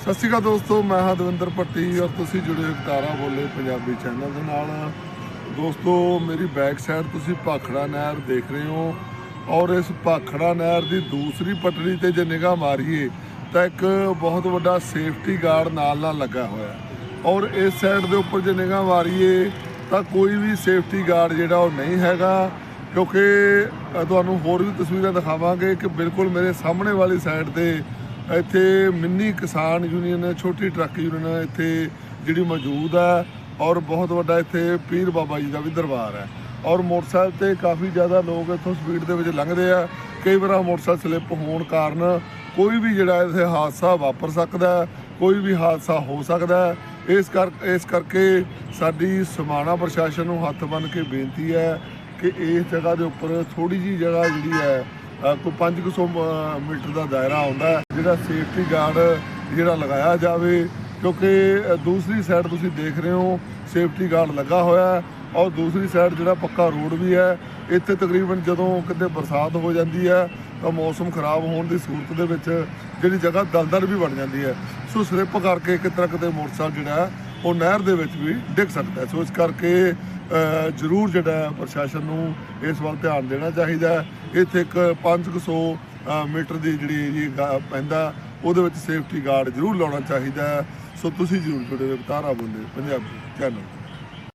ਸਤਿ ਸ਼੍ਰੀ ਅਕਾਲ ਦੋਸਤੋ, ਮੈਂ ਹਾਂ ਦਵਿੰਦਰ ਪੱਟੀ ਔਰ ਤੁਸੀਂ ਜੁੜੇ ਹੋ ਤਾਰਾ ਬੋਲੇ ਪੰਜਾਬੀ ਚੈਨਲ ਦੇ ਨਾਲ। ਦੋਸਤੋ, ਮੇਰੀ ਬੈਕ ਸਾਈਡ ਤੁਸੀਂ ਭਾਖੜਾ ਨਹਿਰ ਦੇਖ ਰਹੇ ਹੋ ਔਰ ਇਸ ਭਾਖੜਾ ਨਹਿਰ ਦੀ ਦੂਸਰੀ ਪਟੜੀ ਤੇ ਜੇ ਨਿਗਾਹ ਮਾਰੀਏ, ਤਾਂ ਇੱਕ ਬਹੁਤ ਵੱਡਾ ਸੇਫਟੀ ਗਾਰਡ ਨਾਲ ਨਾਲ ਲੱਗਾ ਹੋਇਆ ਔਰ ਇਸ ਸਾਈਡ ਦੇ ਉੱਪਰ ਜੇ ਨਿਗਾਹ ਮਾਰੀਏ, ਤਾਂ ਕੋਈ ਵੀ ਸੇਫਟੀ ਗਾਰਡ ਜਿਹੜਾ ਉਹ ਨਹੀਂ ਹੈਗਾ, ਕਿਉਂਕਿ ਤੁਹਾਨੂੰ ਹੋਰ ਵੀ ਤਸਵੀਰਾਂ ਦਿਖਾਵਾਂਗੇ ਕਿ ਬਿਲਕੁਲ ਮੇਰੇ ਸਾਹਮਣੇ ਵਾਲੀ ਸਾਈਡ ਤੇ ਇੱਥੇ ਮਿੰਨੀ ਕਿਸਾਨ ਯੂਨੀਅਨ, ਛੋਟੀ ਟਰੱਕ ਯੂਨੀਅਨ ਇੱਥੇ ਜਿਹੜੀ ਮੌਜੂਦ ਹੈ ਔਰ ਬਹੁਤ ਵੱਡਾ ਇੱਥੇ ਪੀਰ ਬਾਬਾ ਜੀ ਦਾ ਵੀ ਦਰਬਾਰ ਹੈ। ਔਰ ਮੋਟਰਸਾਈਕਲ ਤੇ ਕਾਫੀ ਜ਼ਿਆਦਾ ਲੋਕ ਇੱਥੋਂ ਸਪੀਡ ਦੇ ਵਿੱਚ ਲੰਘਦੇ ਆ। ਕਈ ਵਾਰ ਮੋਟਰਸਾਈਕਲ ਸਲਿੱਪ ਹੋਣ ਕਾਰਨ ਕੋਈ ਵੀ ਜਿਹੜਾ ਇੱਥੇ ਹਾਦਸਾ ਵਾਪਰ ਸਕਦਾ ਕੋਈ ਵੀ ਹਾਦਸਾ ਹੋ ਸਕਦਾ ਇਸ ਕਰ, ਇਸ ਕਰਕੇ ਸਾਡੀ ਸਮਾਣਾ ਪ੍ਰਸ਼ਾਸਨ ਨੂੰ ਹੱਥ ਬੰਨ੍ਹ ਕੇ ਬੇਨਤੀ ਹੈ ਕਿ ਇਸ ਜਗ੍ਹਾ ਦੇ ਉੱਪਰ ਥੋੜੀ ਜੀ ਜਗ੍ਹਾ ਜਿਹੜੀ ਹੈ ਕੋਈ 500 ਮੀਟਰ ਦਾ ਦਾਇਰਾ ਆਉਂਦਾ ਜਿਹੜਾ ਸੇਫਟੀ ਗਾਰਡ ਜਿਹੜਾ ਲਗਾਇਆ ਜਾਵੇ ਕਿਉਂਕਿ ਦੂਸਰੀ ਸਾਈਡ ਤੁਸੀਂ ਦੇਖ ਰਹੇ ਹੋ ਸੇਫਟੀ ਗਾਰਡ ਲੱਗਾ ਹੋਇਆ ਔਰ ਦੂਸਰੀ ਸਾਈਡ ਜਿਹੜਾ ਪੱਕਾ ਰੋਡ ਵੀ ਹੈ ਇੱਥੇ ਤਕਰੀਬਨ ਜਦੋਂ ਕਿਤੇ ਬਰਸਾਤ ਹੋ ਜਾਂਦੀ ਹੈ ਤਾਂ ਮੌਸਮ ਖਰਾਬ ਹੋਣ ਦੀ ਸੂਰਤ ਦੇ ਵਿੱਚ ਜਿਹੜੀ ਜਗ੍ਹਾ ਦਲਦਲ ਵੀ ਬਣ ਜਾਂਦੀ ਹੈ। ਸੋ ਸਲਿੱਪ ਕਰਕੇ ਇੱਕ ਨਾ ਕਿਤੇ ਮੋਟਰਸਾਈਕਲ ਜਿਹੜਾ ਹੈ, ਉਹ ਨਹਿਰ ਦੇ ਵਿੱਚ ਵੀ ਡਿੱਗ ਸਕਦਾ ਸੋ ਇਸ ਕਰਕੇ ਜ਼ਰੂਰ ਜਿਹੜਾ ਪ੍ਰਸ਼ਾਸਨ ਨੂੰ ਇਸ ਵੱਲ ਧਿਆਨ ਦੇਣਾ ਚਾਹੀਦਾ ਇੱਥੇ ਇੱਕ 500 ਅ, ਮੀਟਰ ਦੀ ਜਿਹੜੀ ਏਰੀਆ ਗਾ- ਪੈਂਦਾ ਉਹਦੇ ਵਿੱਚ ਸੇਫਟੀ ਗਾਰਡ ਜ਼ਰੂਰ ਲਾਉਣਾ ਚਾਹੀਦਾ ਸੋ ਤੁਸੀਂ ਜ਼ਰੂਰ ਜੁੜੇ ਰਹੋ ਤਾਰਾ ਬੋਲੇ ਪੰਜਾਬੀ ਚੈਨਲ